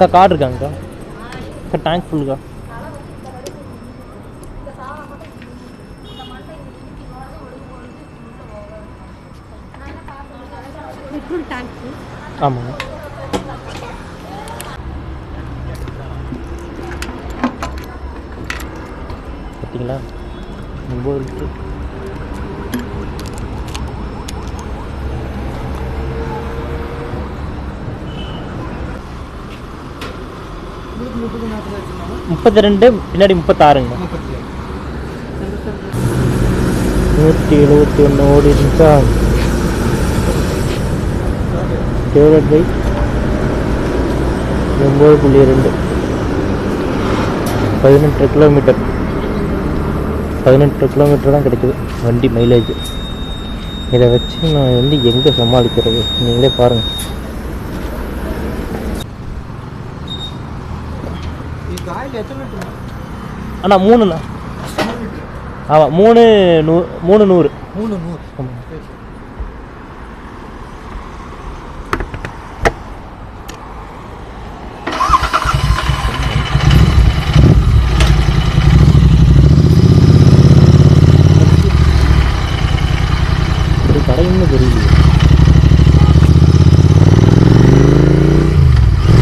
அக்கா கார்டு இருக்காங்கக்கா அக்கா? டேங்க் ஃபுல்லுக்கா ஆமாங்க. பார்த்தீங்களா ஒம்பது லிட்ரு முப்பத்தி ரெண்டு பின்னாடி முப்பத்தாறுங்க. நூற்றி எழுபத்தி ஒன்று ஓடி இருந்துச்சா? டிவைடட் பை ஒம்பது புள்ளி ரெண்டு. பதினெட்டு கிலோமீட்டர் பதினெட்டு கிலோமீட்டர் தான் கிடைக்குது வண்டி மைலேஜ் இதை வச்சு நான் வந்து எங்கே சமாளிக்கிறது? நீங்களே பாருங்கள் அண்ணா மூணுண்ணா. ஆமாம் மூணு நூ மூணு நூறு. மூணு நூறு. கடைன்னு தெரியுது.